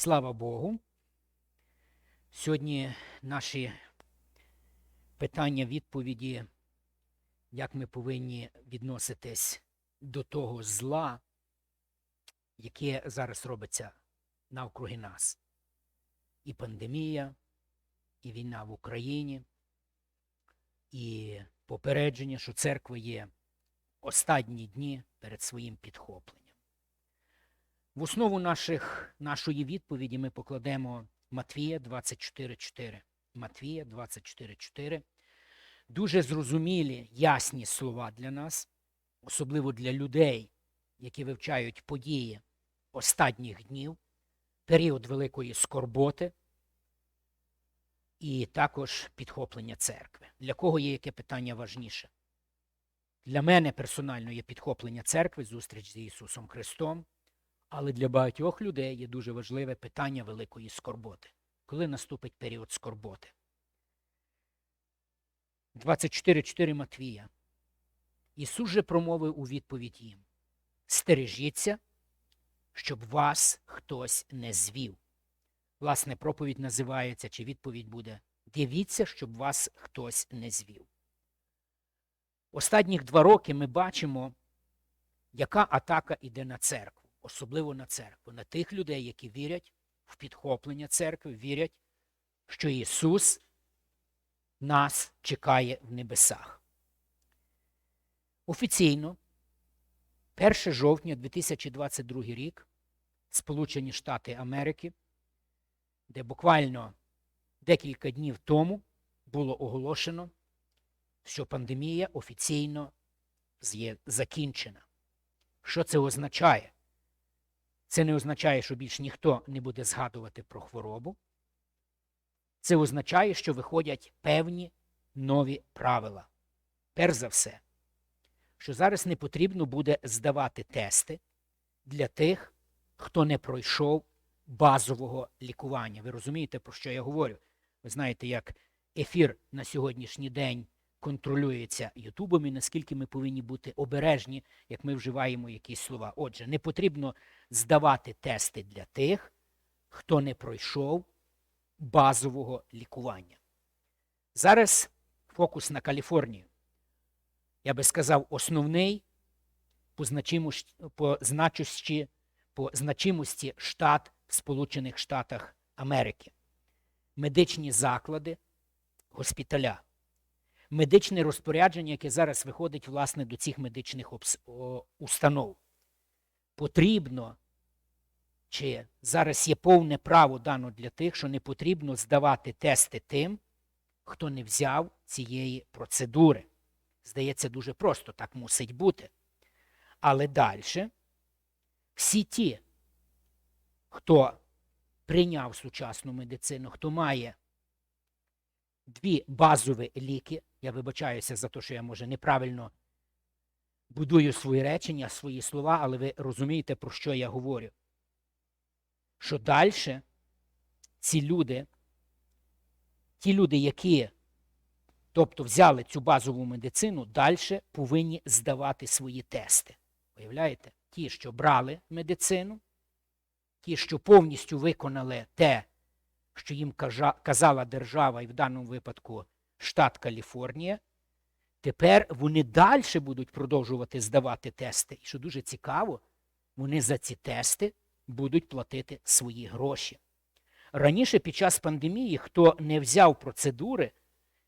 Слава Богу. Сьогодні наші питання, відповіді, як ми повинні відноситись до того зла, яке зараз робиться навкруги нас. І пандемія, і війна в Україні, і попередження, що церква є останні дні перед своїм підхопленням. В основу наших, нашої відповіді ми покладемо Матвія 24.4. Матвія 24.4. Дуже зрозумілі, ясні слова для нас, особливо для людей, які вивчають події останніх днів, період великої скорботи і також підхоплення церкви. Для кого є яке питання важніше? Для мене персонально є підхоплення церкви, зустріч з Ісусом Христом. Але для багатьох людей є дуже важливе питання великої скорботи. Коли наступить період скорботи? 24.4 Матвія. Ісус же промовив у відповідь їм: Стережіться, щоб вас хтось не звів. Власне, проповідь називається, чи відповідь буде Дивіться, щоб вас хтось не звів. Останніх два роки ми бачимо, яка атака йде на церкву особливо на церкву, на тих людей, які вірять в підхоплення церкви, вірять, що Ісус нас чекає в небесах. Офіційно, 1 жовтня 2022 рік, Сполучені Штати Америки, де буквально декілька днів тому було оголошено, що пандемія офіційно закінчена. Що це означає? Це не означає, що більш ніхто не буде згадувати про хворобу. Це означає, що виходять певні нові правила. Перш за все, що зараз не потрібно буде здавати тести для тих, хто не пройшов базового лікування. Ви розумієте, про що я говорю? Ви знаєте, як ефір на сьогоднішній день контролюється Ютубом і наскільки ми повинні бути обережні, як ми вживаємо якісь слова. Отже, не потрібно здавати тести для тих, хто не пройшов базового лікування. Зараз фокус на Каліфорнію. Я би сказав, основний по значимості, по значущі, по значимості штат в Сполучених Штатах Америки. Медичні заклади, госпіталя медичне розпорядження, яке зараз виходить власне до цих медичних установ. Потрібно, чи зараз є повне право дано для тих, що не потрібно здавати тести тим, хто не взяв цієї процедури. Здається, дуже просто так мусить бути. Але далі всі ті, хто прийняв сучасну медицину, хто має дві базові ліки, я вибачаюся за те, що я, може, неправильно будую свої речення, свої слова, але ви розумієте, про що я говорю. Що далі ці люди, ті люди, які тобто взяли цю базову медицину, далі повинні здавати свої тести. Уявляєте? Ті, що брали медицину, ті, що повністю виконали те, що їм казала держава, і в даному випадку штат Каліфорнія. Тепер вони далі будуть продовжувати здавати тести. І що дуже цікаво, вони за ці тести будуть платити свої гроші. Раніше під час пандемії, хто не взяв процедури,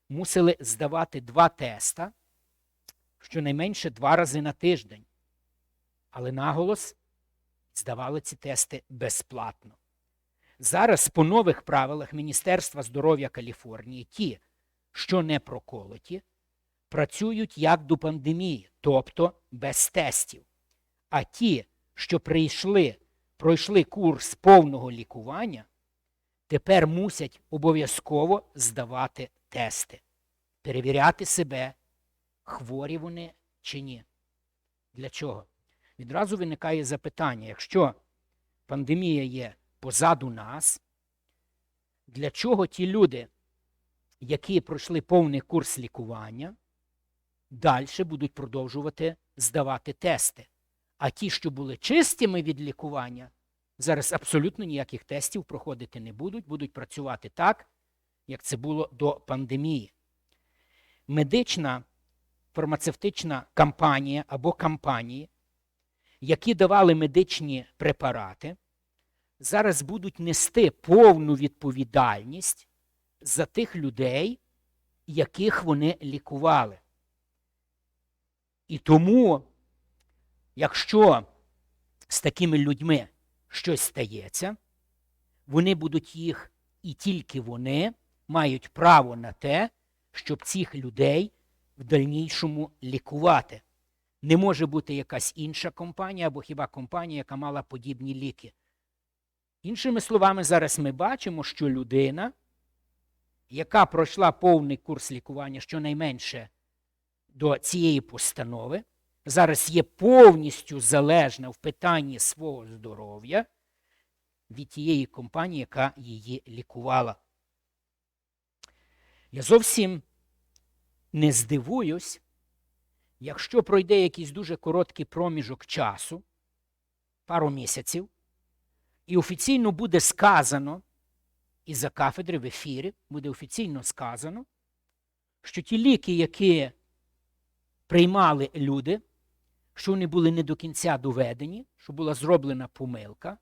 мусили здавати два теста, щонайменше два рази на тиждень. Але наголос здавали ці тести безплатно. Зараз по нових правилах Міністерства здоров'я Каліфорнії ті, що не проколоті, працюють як до пандемії, тобто без тестів. А ті, що прийшли, пройшли курс повного лікування, тепер мусять обов'язково здавати тести, перевіряти себе, хворі вони чи ні. Для чого? Відразу виникає запитання, якщо пандемія є позаду нас, для чого ті люди, які пройшли повний курс лікування, далі будуть продовжувати здавати тести. А ті, що були чистими від лікування, Зараз абсолютно ніяких тестів проходити не будуть, будуть працювати так, як це було до пандемії. Медична фармацевтична кампанія або кампанії, які давали медичні препарати, зараз будуть нести повну відповідальність за тих людей, яких вони лікували. І тому, якщо з такими людьми щось стається, вони будуть їх, і тільки вони мають право на те, щоб цих людей в дальнішому лікувати. Не може бути якась інша компанія або хіба компанія, яка мала подібні ліки. Іншими словами, зараз ми бачимо, що людина, яка пройшла повний курс лікування щонайменше до цієї постанови, зараз є повністю залежна в питанні свого здоров'я від тієї компанії, яка її лікувала. Я зовсім не здивуюсь, якщо пройде якийсь дуже короткий проміжок часу, пару місяців, і офіційно буде сказано, і за кафедри в ефірі буде офіційно сказано, що ті ліки, які приймали люди, що вони були не до кінця доведені, що була зроблена помилка.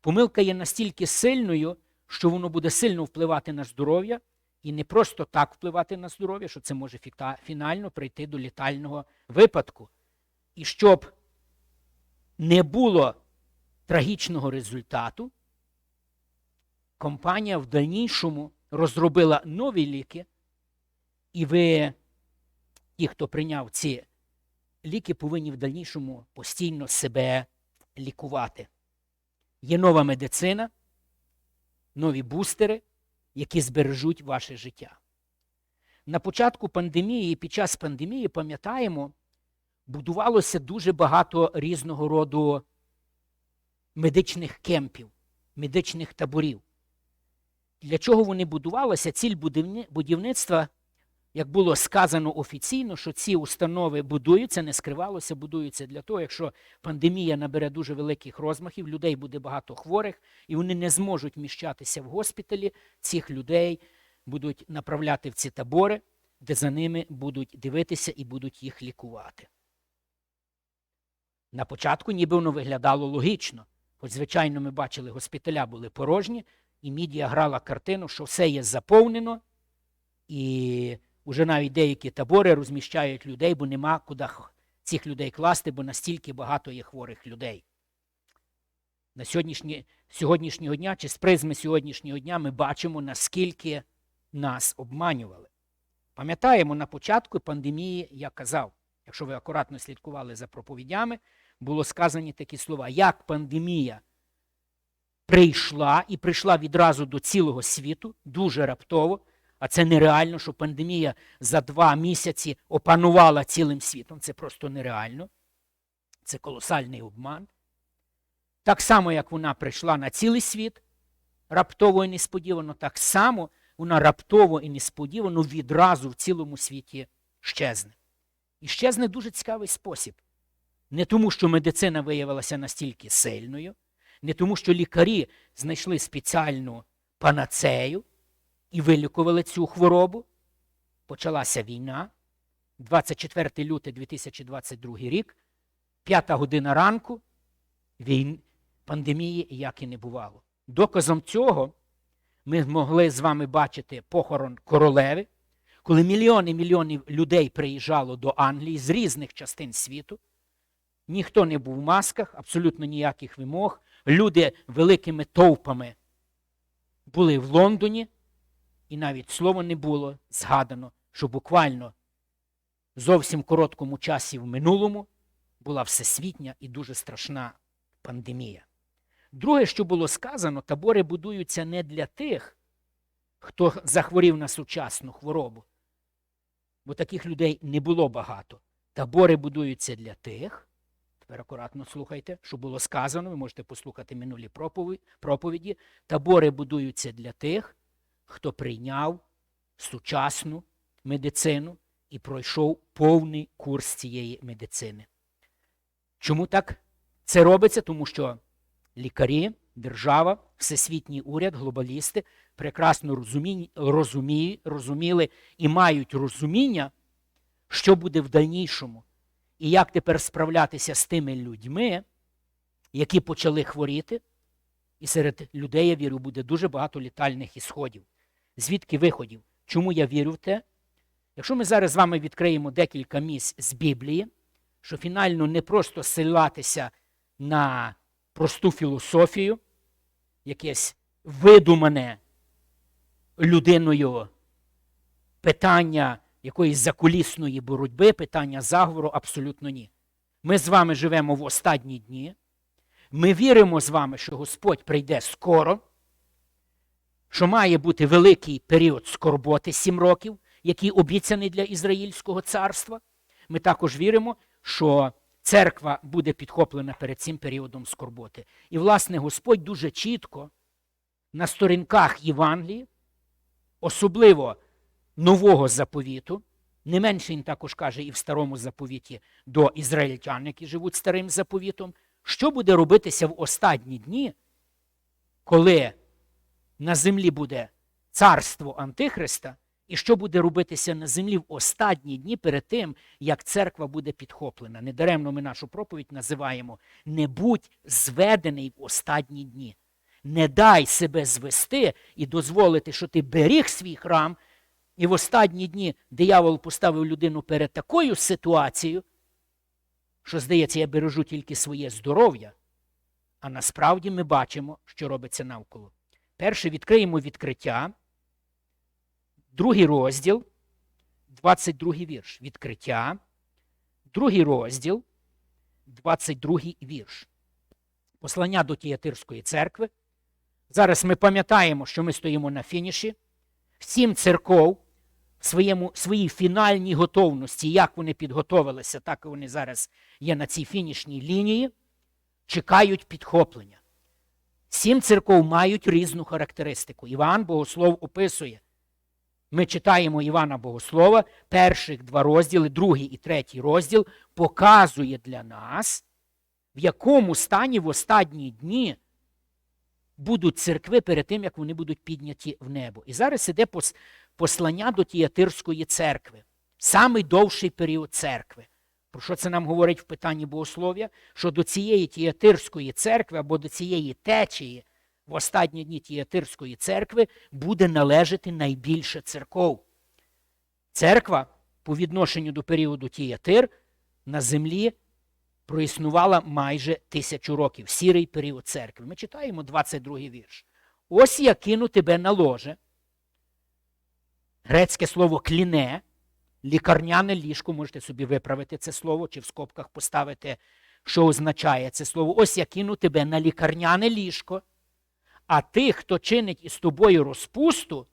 Помилка є настільки сильною, що воно буде сильно впливати на здоров'я, і не просто так впливати на здоров'я, що це може фінально прийти до літального випадку. І щоб не було трагічного результату, компанія в дальнішому розробила нові ліки, і ви, ті, хто прийняв ці ліки, повинні в дальнішому постійно себе лікувати. Є нова медицина, нові бустери, які збережуть ваше життя. На початку пандемії і під час пандемії, пам'ятаємо, будувалося дуже багато різного роду медичних кемпів, медичних таборів. Для чого вони будувалися? Ціль будівництва, як було сказано офіційно, що ці установи будуються, не скривалося, будуються для того, якщо пандемія набере дуже великих розмахів, людей буде багато хворих, і вони не зможуть вміщатися в госпіталі, цих людей будуть направляти в ці табори, де за ними будуть дивитися і будуть їх лікувати. На початку ніби воно виглядало логічно. Хоч, звичайно, ми бачили, госпіталя були порожні, і мідія грала картину, що все є заповнено, і вже навіть деякі табори розміщають людей, бо нема куди цих людей класти, бо настільки багато є хворих людей. На сьогоднішні, сьогоднішнього дня чи з призми сьогоднішнього дня ми бачимо, наскільки нас обманювали. Пам'ятаємо, на початку пандемії я казав, якщо ви акуратно слідкували за проповідями, було сказані такі слова, як пандемія прийшла і прийшла відразу до цілого світу, дуже раптово, а це нереально, що пандемія за два місяці опанувала цілим світом. Це просто нереально. Це колосальний обман. Так само, як вона прийшла на цілий світ, раптово і несподівано, так само вона раптово і несподівано відразу в цілому світі щезне. І щезне дуже цікавий спосіб. Не тому, що медицина виявилася настільки сильною, не тому, що лікарі знайшли спеціальну панацею і вилікували цю хворобу. Почалася війна, 24 лютого 2022 рік, п'ята година ранку, війн, пандемії як і не бувало. Доказом цього ми могли з вами бачити похорон королеви, коли мільйони мільйонів людей приїжджало до Англії з різних частин світу. Ніхто не був в масках, абсолютно ніяких вимог. Люди великими товпами були в Лондоні, і навіть слова не було згадано, що буквально зовсім короткому часі в минулому була всесвітня і дуже страшна пандемія. Друге, що було сказано, табори будуються не для тих, хто захворів на сучасну хворобу, бо таких людей не було багато. Табори будуються для тих, тепер акуратно слухайте, що було сказано, ви можете послухати минулі проповіді. Табори будуються для тих, хто прийняв сучасну медицину і пройшов повний курс цієї медицини. Чому так це робиться? Тому що лікарі держава, всесвітній уряд, глобалісти прекрасно розумі... розумі... розуміли і мають розуміння, що буде в дальнішому, і як тепер справлятися з тими людьми, які почали хворіти. І серед людей, я вірю, буде дуже багато літальних ісходів. Звідки виходів? Чому я вірю в те? Якщо ми зараз з вами відкриємо декілька місць з Біблії, що фінально не просто силатися на просту філософію, якесь видумане людиною питання якоїсь закулісної боротьби, питання заговору, абсолютно ні. Ми з вами живемо в останні дні. Ми віримо з вами, що Господь прийде скоро, що має бути великий період скорботи сім років, який обіцяний для Ізраїльського царства. Ми також віримо, що церква буде підхоплена перед цим періодом скорботи. І, власне, Господь дуже чітко на сторінках Євангелії, особливо нового заповіту, не менше він також каже і в старому заповіті до ізраїльтян, які живуть старим заповітом, що буде робитися в останні дні, коли на землі буде царство Антихриста, і що буде робитися на землі в останні дні перед тим, як церква буде підхоплена. Недаремно ми нашу проповідь називаємо Не будь зведений в останні дні. Не дай себе звести і дозволити, що ти беріг свій храм, і в останні дні диявол поставив людину перед такою ситуацією, що, здається, я бережу тільки своє здоров'я, а насправді ми бачимо, що робиться навколо. Перше відкриємо відкриття, другий розділ, 22 вірш. Відкриття, другий розділ, 22 вірш. Послання до Тіятирської церкви. Зараз ми пам'ятаємо, що ми стоїмо на фініші. Сім церков своєму, своїй фінальній готовності, як вони підготовилися, так і вони зараз є на цій фінішній лінії, чекають підхоплення. Сім церков мають різну характеристику. Іван Богослов описує. Ми читаємо Івана Богослова, перших два розділи, другий і третій розділ, показує для нас, в якому стані в останні дні будуть церкви перед тим, як вони будуть підняті в небо. І зараз іде послання до Тіятирської церкви, самий довший період церкви. Про що це нам говорить в питанні богослов'я? Що до цієї Тіятирської церкви або до цієї течії в останні дні Тіятирської церкви буде належати найбільше церков. Церква по відношенню до періоду Тіятир на землі проіснувала майже тисячу років, сірий період церкви. Ми читаємо 22 й вірш. Ось я кину тебе на ложе. Грецьке слово кліне, лікарняне ліжко, можете собі виправити це слово, чи в скобках поставити, що означає це слово. Ось я кину тебе на лікарняне ліжко, а тих, хто чинить із тобою розпусту,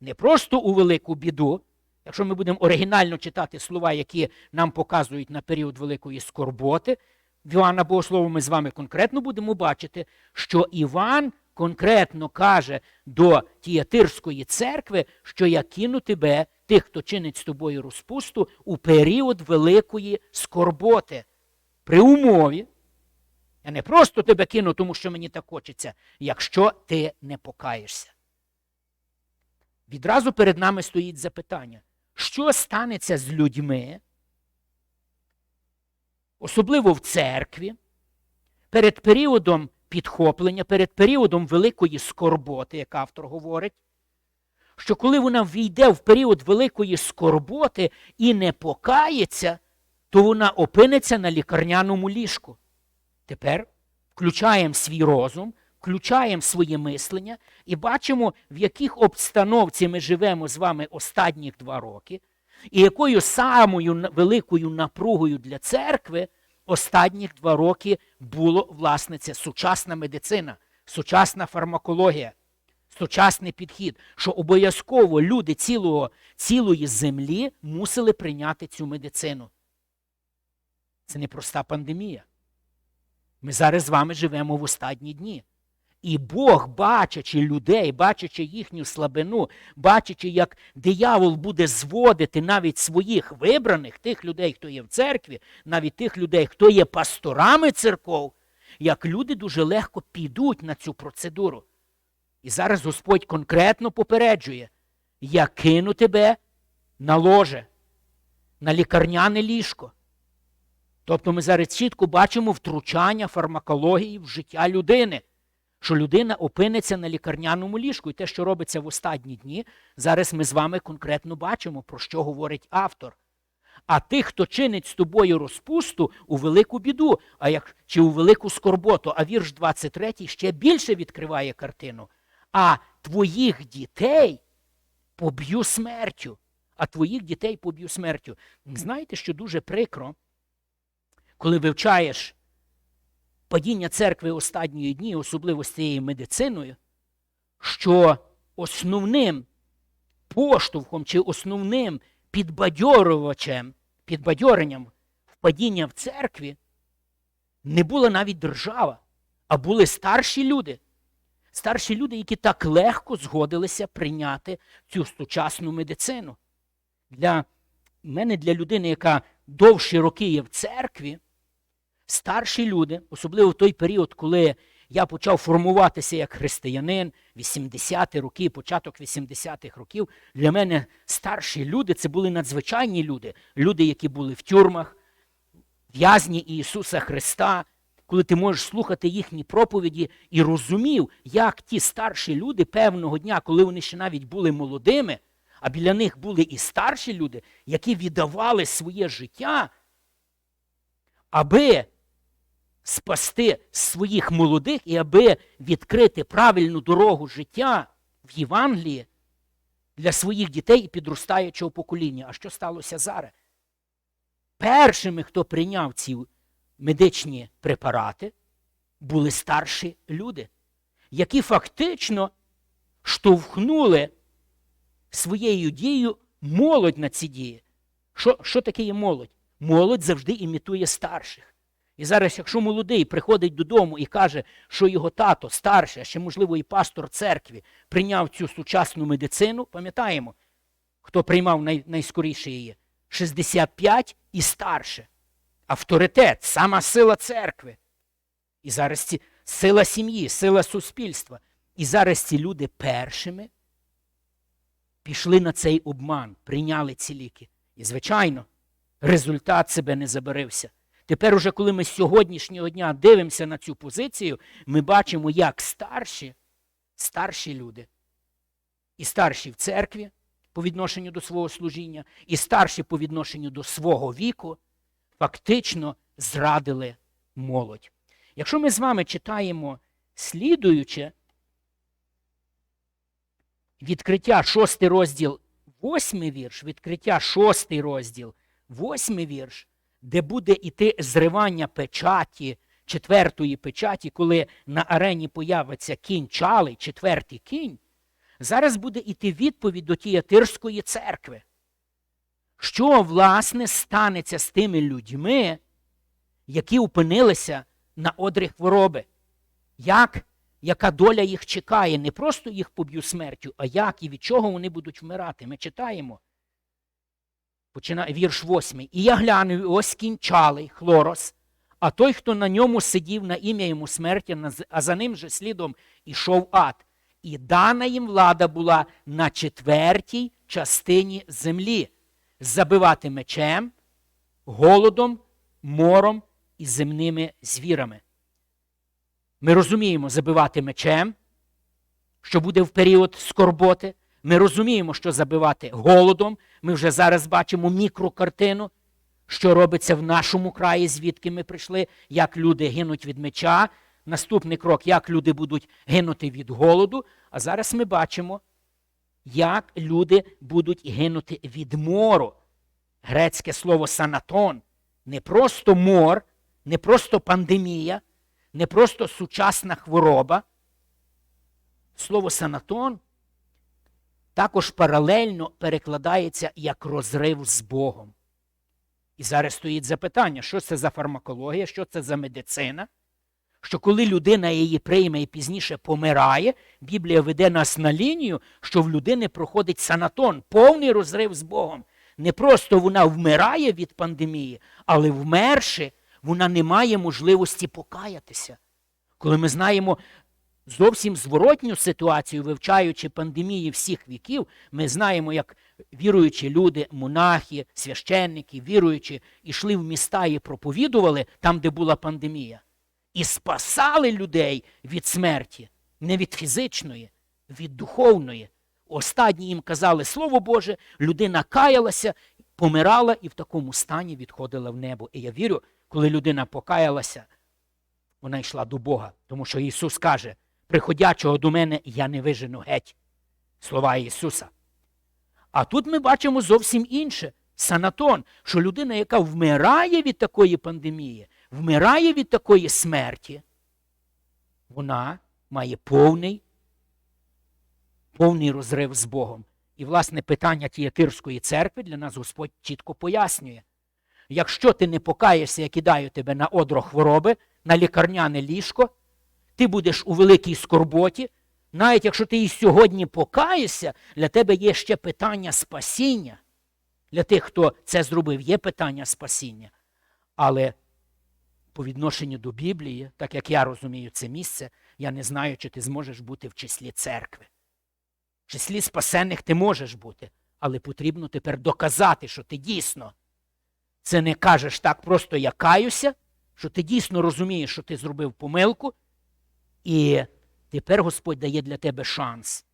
не просто у велику біду. Якщо ми будемо оригінально читати слова, які нам показують на період великої скорботи, в Іоанна Богослова ми з вами конкретно будемо бачити, що Іван конкретно каже до Тіятирської церкви, що я кину тебе, тих, хто чинить з тобою розпусту, у період великої скорботи. При умові, я не просто тебе кину, тому що мені так хочеться, якщо ти не покаєшся. Відразу перед нами стоїть запитання, що станеться з людьми, особливо в церкві, перед періодом підхоплення, перед періодом великої скорботи, як автор говорить, що коли вона війде в період великої скорботи і не покається, то вона опиниться на лікарняному ліжку. Тепер включаємо свій розум, включаємо своє мислення і бачимо, в яких обстановці ми живемо з вами останніх два роки, і якою самою великою напругою для церкви останніх два роки було, власне, це сучасна медицина, сучасна фармакологія, сучасний підхід, що обов'язково люди цілого, цілої землі мусили прийняти цю медицину. Це не проста пандемія. Ми зараз з вами живемо в останні дні. І Бог, бачачи людей, бачачи їхню слабину, бачачи, як диявол буде зводити навіть своїх вибраних, тих людей, хто є в церкві, навіть тих людей, хто є пасторами церков, як люди дуже легко підуть на цю процедуру. І зараз Господь конкретно попереджує: я кину тебе на ложе, на лікарняне ліжко. Тобто ми зараз чітко бачимо втручання фармакології в життя людини, що людина опиниться на лікарняному ліжку. І те, що робиться в останні дні, зараз ми з вами конкретно бачимо, про що говорить автор. А тих, хто чинить з тобою розпусту, у велику біду, а як чи у велику скорботу, а вірш 23 ще більше відкриває картину. А твоїх дітей поб'ю смертю. А твоїх дітей поб'ю смертю. Знаєте, що дуже прикро, коли вивчаєш падіння церкви останньої дні, особливо з цією медициною, що основним поштовхом чи основним підбадьорувачем, підбадьоренням впадіння в церкві не була навіть держава, а були старші люди. Старші люди, які так легко згодилися прийняти цю сучасну медицину. Для мене, для людини, яка довші роки є в церкві, старші люди, особливо в той період, коли я почав формуватися як християнин, 80-ті роки, початок 80-х років, для мене старші люди це були надзвичайні люди, люди, які були в тюрмах, в'язні Ісуса Христа, коли ти можеш слухати їхні проповіді і розумів, як ті старші люди певного дня, коли вони ще навіть були молодими, а біля них були і старші люди, які віддавали своє життя, аби спасти своїх молодих і аби відкрити правильну дорогу життя в Євангелії для своїх дітей і підростаючого покоління. А що сталося зараз? Першими, хто прийняв ці медичні препарати, були старші люди, які фактично штовхнули своєю дією молодь на ці дії. Що, що таке є молодь? Молодь завжди імітує старших. І зараз, якщо молодий приходить додому і каже, що його тато старший, а ще, можливо, і пастор церкви, прийняв цю сучасну медицину, пам'ятаємо, хто приймав най, найскоріше її? 65 і старше. Авторитет, сама сила церкви. І зараз ці сила сім'ї, сила суспільства. І зараз ці люди першими пішли на цей обман, прийняли ці ліки. І, звичайно, результат себе не забарився. Тепер, уже коли ми з сьогоднішнього дня дивимося на цю позицію, ми бачимо, як старші, старші люди, і старші в церкві по відношенню до свого служіння, і старші по відношенню до свого віку, фактично зрадили молодь. Якщо ми з вами читаємо слідуюче, відкриття шостий розділ, восьмий вірш, відкриття шостий розділ, восьмий вірш, де буде іти зривання печаті, четвертої печаті, коли на арені появиться кінь чалий, четвертий кінь, зараз буде іти відповідь до Тіятирської церкви. Що, власне, станеться з тими людьми, які опинилися на одрі хвороби? Як, Яка доля їх чекає? Не просто їх поб'ю смертю, а як і від чого вони будуть вмирати? Ми читаємо. Починає вірш восьмий. І я глянув, і ось кінчалий хлорос, а той, хто на ньому сидів на ім'я йому смерті, а за ним же слідом ішов ад. І дана їм влада була на четвертій частині землі забивати мечем, голодом, мором і земними звірами. Ми розуміємо забивати мечем, що буде в період скорботи. Ми розуміємо, що забивати голодом. Ми вже зараз бачимо мікрокартину, що робиться в нашому краї, звідки ми прийшли, як люди гинуть від меча. Наступний крок, як люди будуть гинути від голоду. А зараз ми бачимо, як люди будуть гинути від мору. Грецьке слово санатон. Не просто мор, не просто пандемія, не просто сучасна хвороба. Слово санатон також паралельно перекладається як розрив з Богом. І зараз стоїть запитання, що це за фармакологія, що це за медицина. Що коли людина її прийме і пізніше помирає, Біблія веде нас на лінію, що в людини проходить санатон, повний розрив з Богом. Не просто вона вмирає від пандемії, але вмерши, вона не має можливості покаятися. Коли ми знаємо зовсім зворотню ситуацію, вивчаючи пандемії всіх віків, ми знаємо, як віруючі люди, монахи, священники, віруючі, йшли в міста і проповідували там, де була пандемія, і спасали людей від смерті, не від фізичної, від духовної. Останні їм казали Слово Боже, людина каялася, помирала і в такому стані відходила в небо. І я вірю, коли людина покаялася, вона йшла до Бога, тому що Ісус каже, приходячого до мене я не вижену геть. Слова Ісуса. А тут ми бачимо зовсім інше. Санатон, що людина, яка вмирає від такої пандемії, вмирає від такої смерті, вона має повний, повний розрив з Богом. І, власне, питання Тієтирської церкви для нас Господь чітко пояснює. Якщо ти не покаєшся, я кидаю тебе на одро хвороби, на лікарняне ліжко, ти будеш у великій скорботі, навіть якщо ти і сьогодні покаєшся, для тебе є ще питання спасіння. Для тих, хто це зробив, є питання спасіння. Але по відношенню до Біблії, так як я розумію це місце, я не знаю, чи ти зможеш бути в числі церкви. В числі спасених ти можеш бути, але потрібно тепер доказати, що ти дійсно це не кажеш так просто я каюся, що ти дійсно розумієш, що ти зробив помилку, і тепер Господь дає для тебе шанс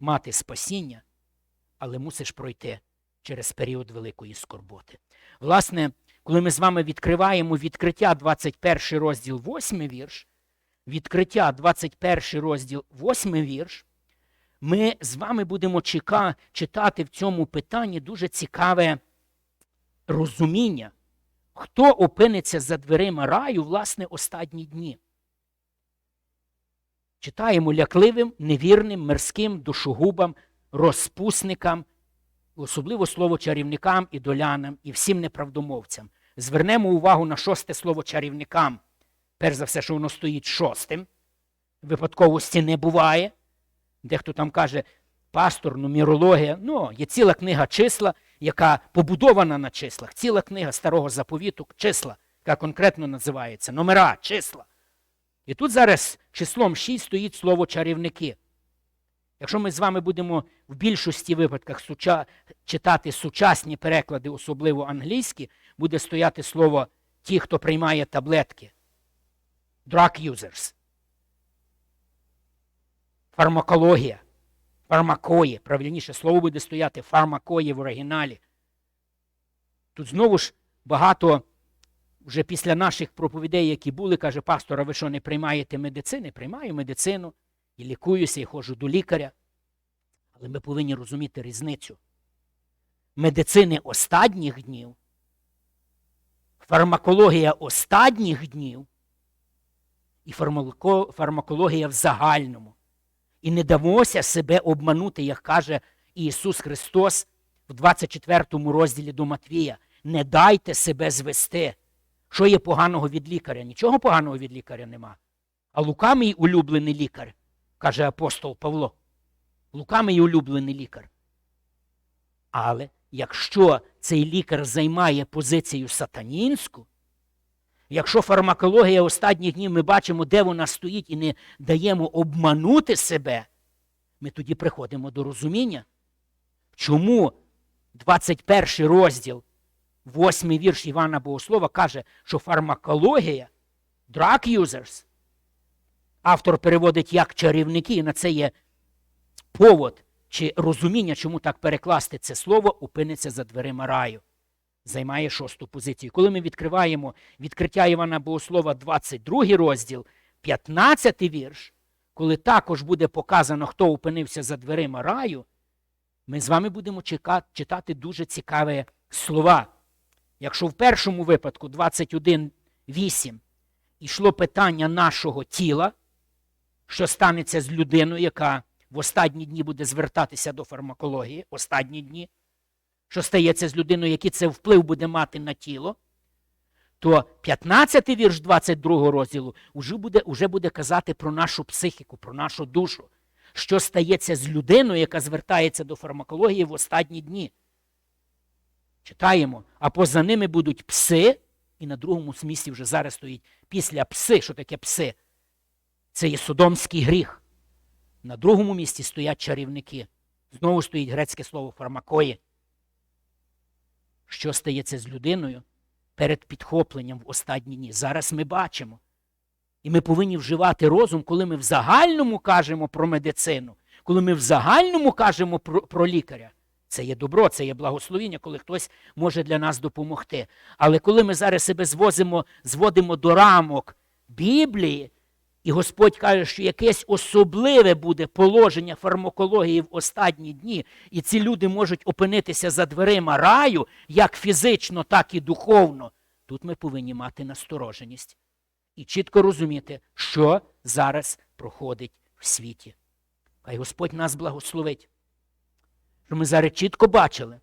мати спасіння, але мусиш пройти через період великої скорботи. Власне, коли ми з вами відкриваємо відкриття 21 розділ 8 вірш, відкриття 21 розділ 8 вірш, ми з вами будемо чека, читати в цьому питанні дуже цікаве розуміння, хто опиниться за дверима раю, власне, останні дні. Читаємо лякливим, невірним, мирським душогубам, розпусникам, особливо слово чарівникам і долянам, і всім неправдомовцям. Звернемо увагу на шосте слово чарівникам. Перш за все, що воно стоїть шостим. Випадковості не буває. Дехто там каже, пастор, нумерологія. Ну, є ціла книга числа, яка побудована на числах, ціла книга старого заповіту, числа, яка конкретно називається номера, числа. І тут зараз числом 6 стоїть слово чарівники. Якщо ми з вами будемо в більшості випадках суча... читати сучасні переклади, особливо англійські, буде стояти слово ті, хто приймає таблетки. Drug users. Фармакологія. Фармакої. Правильніше слово буде стояти фармакої в оригіналі. Тут знову ж багато вже після наших проповідей, які були, каже пастор, а ви що не приймаєте медицини? Приймаю медицину і лікуюся, і ходжу до лікаря. Але ми повинні розуміти різницю. Медицини останніх днів, фармакологія останніх днів і фармакологія в загальному. І не дамося себе обманути, як каже Ісус Христос в 24 розділі до Матвія. Не дайте себе звести. Що є поганого від лікаря? Нічого поганого від лікаря нема. А Лука мій улюблений лікар, каже апостол Павло. Лука мій улюблений лікар. Але якщо цей лікар займає позицію сатанінську, якщо фармакологія останніх днів ми бачимо, де вона стоїть, і не даємо обманути себе, ми тоді приходимо до розуміння, чому 21 розділ, 8 вірш Івана Богослова каже, що фармакологія, drug users, автор переводить як чарівники, і на це є повод чи розуміння, чому так перекласти це слово, опиниться за дверима раю. Займає шосту позицію. Коли ми відкриваємо відкриття Івана Богослова, 22 розділ, 15 вірш, коли також буде показано, хто опинився за дверима раю, ми з вами будемо читати дуже цікаві слова. Якщо в першому випадку 21.8 йшло питання нашого тіла, що станеться з людиною, яка в останні дні буде звертатися до фармакології, останні дні, що стається з людиною, який це вплив буде мати на тіло, то 15 вірш 22 розділу вже буде, вже буде казати про нашу психіку, про нашу душу, що стається з людиною, яка звертається до фармакології в останні дні. Читаємо, а поза ними будуть пси, і на другому смісті вже зараз стоїть після пси, що таке пси? Це є содомський гріх. На другому місці стоять чарівники. Знову стоїть грецьке слово фармакої. Що стається з людиною перед підхопленням в останні дні? Зараз ми бачимо. І ми повинні вживати розум, коли ми в загальному кажемо про медицину, коли ми в загальному кажемо про, про лікаря. Це є добро, це є благословіння, коли хтось може для нас допомогти. Але коли ми зараз себе звозимо, зводимо до рамок Біблії, і Господь каже, що якесь особливе буде положення фармакології в останні дні, і ці люди можуть опинитися за дверима раю, як фізично, так і духовно, тут ми повинні мати настороженість і чітко розуміти, що зараз проходить в світі. Хай Господь нас благословить, що ми зараз чітко бачили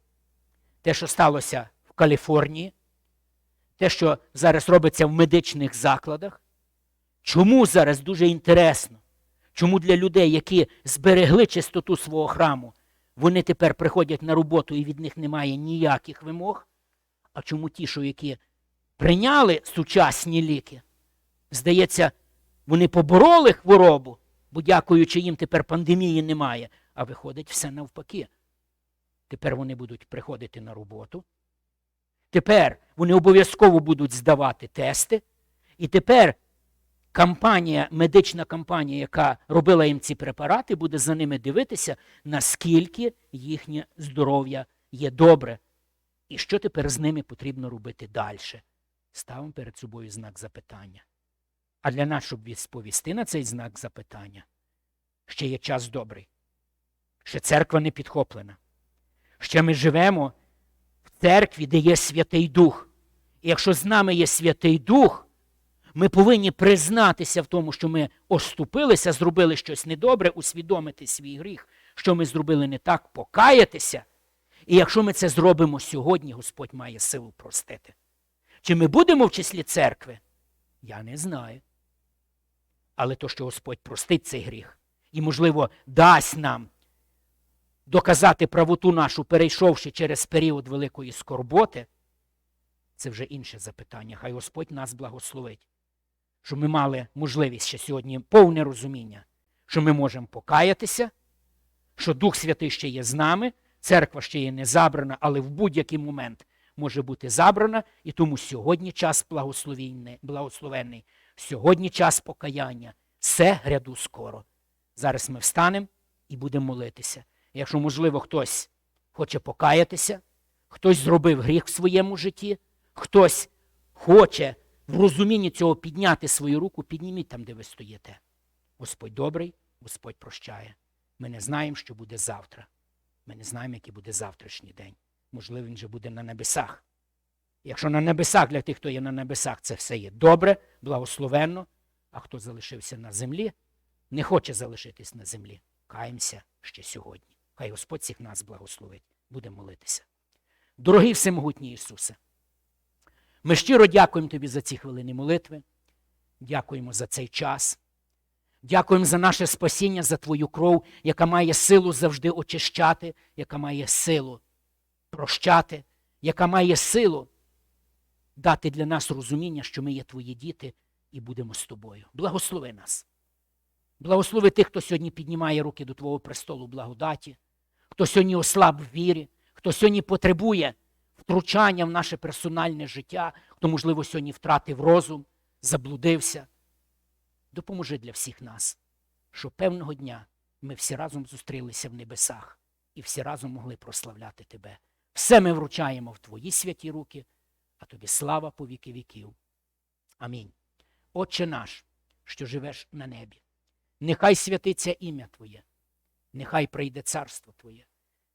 те, що сталося в Каліфорнії, те, що зараз робиться в медичних закладах. Чому зараз дуже інтересно? Чому для людей, які зберегли чистоту свого храму, вони тепер приходять на роботу і від них немає ніяких вимог? А чому ті, що які прийняли сучасні ліки, здається, вони побороли хворобу, бо дякуючи їм тепер пандемії немає, а виходить все навпаки. Тепер вони будуть приходити на роботу. Тепер вони обов'язково будуть здавати тести. І тепер кампанія, медична кампанія, яка робила їм ці препарати, буде за ними дивитися, наскільки їхнє здоров'я є добре. І що тепер з ними потрібно робити далі? Ставимо перед собою знак запитання. А для нас, щоб відповісти на цей знак запитання, ще є час добрий. Ще церква не підхоплена. Ще ми живемо в церкві, де є Святий Дух. І якщо з нами є Святий Дух, ми повинні признатися в тому, що ми оступилися, зробили щось недобре, усвідомити свій гріх, що ми зробили не так, покаятися. І якщо ми це зробимо сьогодні, Господь має силу простити. Чи ми будемо в числі церкви? Я не знаю. Але то, що Господь простить цей гріх і, можливо, дасть нам доказати правоту нашу, перейшовши через період великої скорботи, це вже інше запитання. Хай Господь нас благословить, щоб ми мали можливість ще сьогодні повне розуміння, що ми можемо покаятися, що Дух Святий ще є з нами, церква ще є не забрана, але в будь-який момент може бути забрана, і тому сьогодні час благословенний, сьогодні час покаяння. Все гряду скоро. Зараз ми встанемо і будемо молитися. Якщо, можливо, хтось хоче покаятися, хтось зробив гріх в своєму житті, хтось хоче в розумінні цього підняти свою руку, підніміть там, де ви стоїте. Господь добрий, Господь прощає. Ми не знаємо, що буде завтра. Ми не знаємо, який буде завтрашній день. Можливо, він же буде на небесах. Якщо на небесах для тих, хто є на небесах, це все є добре, благословенно, а хто залишився на землі, не хоче залишитись на землі. Каємося ще сьогодні. Хай Господь всіх нас благословить. Будемо молитися. Дорогий всемогутній Ісусе, ми щиро дякуємо Тобі за ці хвилини молитви. Дякуємо за цей час. Дякуємо за наше спасіння, за Твою кров, яка має силу завжди очищати, яка має силу прощати, яка має силу дати для нас розуміння, що ми є Твої діти і будемо з тобою. Благослови нас. Благослови тих, хто сьогодні піднімає руки до Твого престолу благодаті, хто сьогодні ослаб в вірі, хто сьогодні потребує втручання в наше персональне життя, хто, можливо, сьогодні втратив розум, заблудився. Допоможи для всіх нас, щоб певного дня ми всі разом зустрілися в небесах і всі разом могли прославляти Тебе. Все ми вручаємо в Твої святі руки, а тобі слава по віки віків. Амінь. Отче наш, що живеш на небі, нехай святиться ім'я Твоє, нехай прийде царство Твоє,